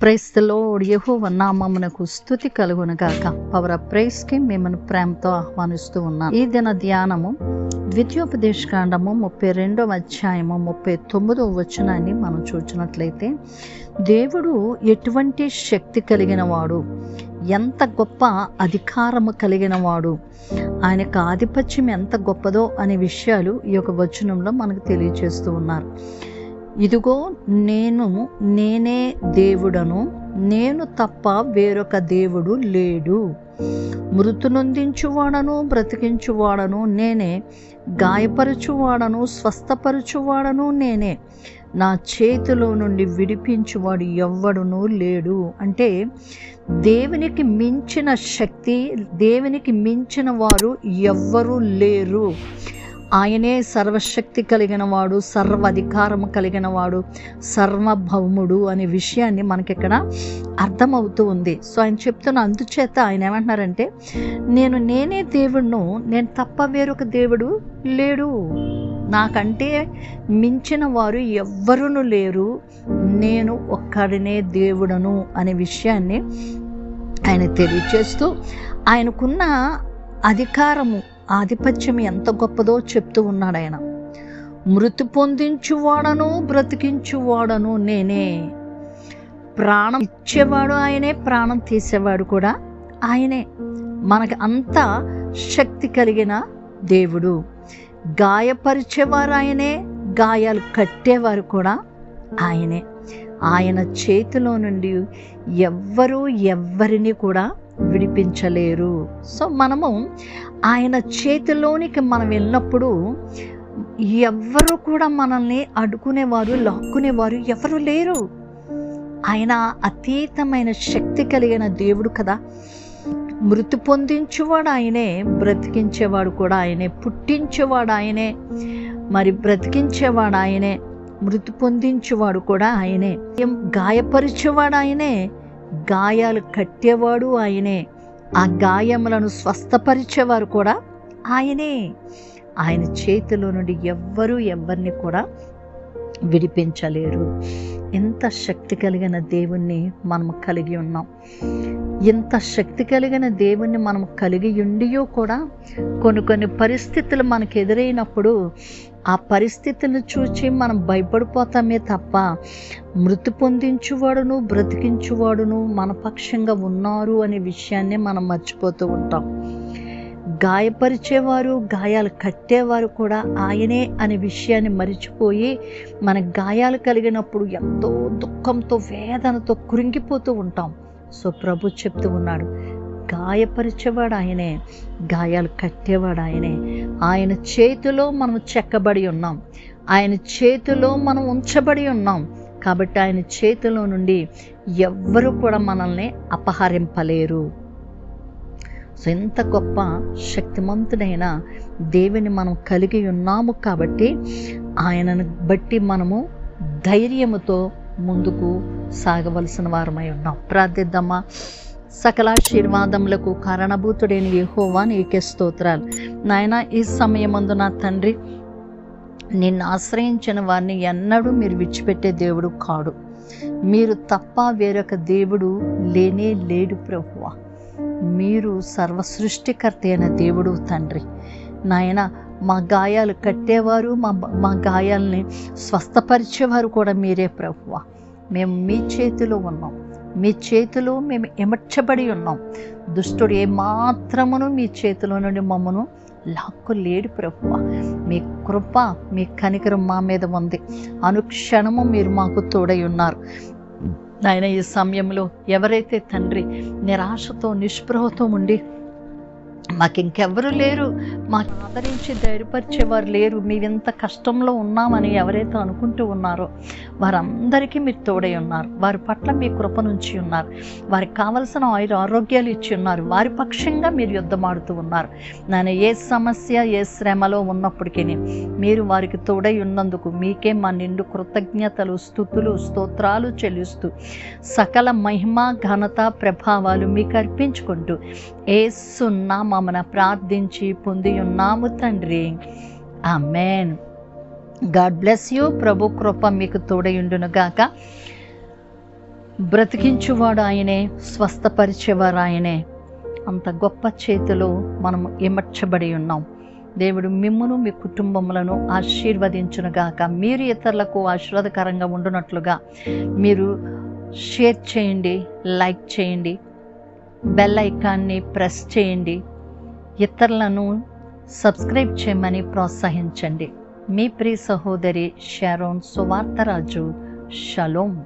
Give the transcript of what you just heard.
ప్రైస్తలో యహో నామమునకు స్థుతి కలుగునగాక పవర్ ఆఫ్ ప్రైస్కి మిమ్మల్ని ప్రేమతో ఆహ్వానిస్తూ ఉన్నాను ఈ దిన ధ్యానము ద్వితీయోపదేశ కాండము ముప్పై రెండవ అధ్యాయము ముప్పై తొమ్మిదవ వచనాన్ని మనం చూసినట్లయితే దేవుడు ఎటువంటి శక్తి కలిగిన వాడు ఎంత గొప్ప అధికారము కలిగిన వాడు ఆయనకు ఆధిపత్యం ఎంత గొప్పదో అనే విషయాలు ఈ యొక్క వచనంలో మనకు తెలియజేస్తూ ఉన్నారు. ఇదిగో నేను నేనే దేవుడను నేను తప్ప వేరొక దేవుడు లేడు. మృతునొందించువాడను బ్రతికించువాడను నేనే గాయపరచువాడను స్వస్థపరచువాడను నేనే. నా చేతిలో నుండి విడిపించువాడు ఎవ్వడునూ లేడు. అంటే దేవునికి మించిన శక్తి దేవునికి మించిన వారు ఎవ్వరూ లేరు. ఆయనే సర్వశక్తి కలిగిన వాడు సర్వాధికారము కలిగిన వాడు సర్వభౌముడు అనే విషయాన్ని మనకిక్కడ అర్థమవుతూ ఉంది. సో ఆయన చెప్తున్న అందుచేత ఆయన ఏమంటున్నారంటే నేను నేనే దేవుడును నేను తప్ప వేరొక దేవుడు లేడు. నాకంటే మించిన వారు ఎవ్వరును లేరు. నేను ఒక్కడినే దేవుడను అనే విషయాన్ని ఆయన తెలియచేస్తూ ఆయనకున్న అధికారము ఆధిపత్యం ఎంత గొప్పదో చెప్తూ ఉన్నాడు ఆయన. మృతి పొందించువాడను బ్రతికించువాడను నేనే. ప్రాణం ఇచ్చేవాడు ఆయనే ప్రాణం తీసేవాడు కూడా ఆయనే. మనకి అంత శక్తి కలిగిన దేవుడు. గాయపరిచేవారు ఆయనే గాయాలు కట్టేవారు కూడా ఆయనే. ఆయన చేతిలో నుండి ఎవ్వరూ ఎవ్వరిని కూడా విడిపించలేరు. సో మనము ఆయన చేతిలోనికి మనం వెళ్ళినప్పుడు ఎవ్వరు కూడా మనల్ని అడుకునేవారు లాక్కునేవారు ఎవరు లేరు. ఆయన అతీతమైన శక్తి కలిగిన దేవుడు కదా. మృతి పొందించేవాడు ఆయనే బ్రతికించేవాడు కూడా ఆయనే పుట్టించేవాడు ఆయనే మరి బ్రతికించేవాడు ఆయనే మృతి పొందించేవాడు కూడా ఆయనే గాయపరిచేవాడు ఆయనే గాయాలు కట్టేవాడు ఆయనే. ఆ గాయములను స్వస్థపరిచేవారు కూడా ఆయనే. ఆయన చేతిలో నుండి ఎవ్వరూ ఎవరిని కూడా విడిపించలేరు. ఎంత శక్తి కలిగిన దేవుణ్ణి మనం కలిగి ఉన్నాం. ఎంత శక్తి కలిగిన దేవుణ్ణి మనం కలిగి ఉండియో కూడా కొన్ని కొన్ని పరిస్థితులు మనకు ఎదురైనప్పుడు ఆ పరిస్థితులను చూచి మనం భయపడిపోతామే తప్ప మృతి పొందించువాడును బ్రతికించువాడును మన పక్షంగా ఉన్నారు అనే విషయాన్ని మనం మర్చిపోతూ ఉంటాం. గాయపరిచేవారు గాయాలు కట్టేవారు కూడా ఆయనే అనే విషయాన్ని మరిచిపోయి మన గాయాలు కలిగినప్పుడు ఎంతో దుఃఖంతో వేదనతో కృంగిపోతూ ఉంటాం. సో ప్రభు చెప్తూ ఉన్నాడు గాయపరిచేవాడు ఆయనే గాయాలు కట్టేవాడు ఆయనే. ఆయన చేతిలో మనం చెక్కబడి ఉన్నాం. ఆయన చేతిలో మనం ఉంచబడి ఉన్నాం. కాబట్టి ఆయన చేతిలో నుండి ఎవ్వరు కూడా మనల్ని అపహరింపలేరు. సో ఎంత గొప్ప శక్తిమంతుడైన దేవుని మనం కలిగి ఉన్నాము కాబట్టి ఆయనను బట్టి మనము ధైర్యముతో ముందుకు సాగవలసిన వారమై ఉన్నాం. ప్రార్థిద్దామా. సకలాశీర్వాదములకు కారణభూతుడైన యహోవా నీకే స్తోత్రాలు. నాయన ఈ సమయమందు నా తండ్రి నిన్ను ఆశ్రయించిన వారిని ఎన్నడూ మీరు విడిచిపెట్టే దేవుడు కాడు. మీరు తప్ప వేరొక దేవుడు లేనే లేడు ప్రభువా. మీరు సర్వసృష్టికర్త అయిన దేవుడు తండ్రి. నాయన మా గాయాలు కట్టేవారు మా మా గాయాలని స్వస్థపరిచేవారు కూడా మీరే ప్రభువ. మేము మీ చేతిలో ఉన్నాం. మీ చేతిలో మేము ఎమర్చబడి ఉన్నాం. దుష్టుడు ఏమాత్రమును మీ చేతిలో నుండి మమ్మను లాక్కులేడు ప్రభువ. మీ కృప మీ కనికరం మా మీద ఉంది. అనుక్షణము మీరు మాకు తోడై ఉన్నారు. ఆయన ఈ సమయంలో ఎవరైతే తండ్రి నిరాశతో నిస్పృహతో ఉండి మాకు లేరు. మాకు ఆదరించి ధైర్యపరిచేవారు లేరు. మీరెంత కష్టంలో ఉన్నామని ఎవరైతే అనుకుంటూ ఉన్నారో వారందరికీ మీరు తోడై ఉన్నారు. వారి పట్ల మీ కృప నుంచి ఉన్నారు. వారికి కావలసిన ఆయుర ఆరోగ్యాలు ఇచ్చి ఉన్నారు. వారి పక్షంగా మీరు యుద్ధమాడుతూ ఉన్నారు. నేను ఏ సమస్య ఏ శ్రమలో ఉన్నప్పటికీ మీరు వారికి తోడై ఉన్నందుకు మీకే మా నిండు కృతజ్ఞతలు స్థుతులు స్తోత్రాలు చెల్లిస్తూ సకల మహిమ ఘనత ప్రభావాలు మీకు అర్పించుకుంటూ ఏసున్నామన ప్రార్థించి పొంది ఉన్నాము తండ్రి. ఆమెన్. God bless you. ప్రభు కృప మీకు తోడయుండును గాక. బ్రతికించువాడు ఆయనే స్వస్థపరిచేవారు ఆయనే. అంత గొప్ప చేతిలో మనము ఇమర్చబడి ఉన్నాం. దేవుడు మిమ్మును మీ కుటుంబములను ఆశీర్వదించునుగాక మీరు ఇతరులకు ఆశీర్వాదకరంగా ఉండునట్లుగా మీరు షేర్ చేయండి లైక్ చేయండి బెల్ ఐకాన్ని ప్రెస్ చేయండి. ఇతరులను సబ్స్క్రైబ్ చేయమని ప్రోత్సహించండి. మీ ప్రియ సహోదరి షారోన్ సువార్తరాజు. షలోమ్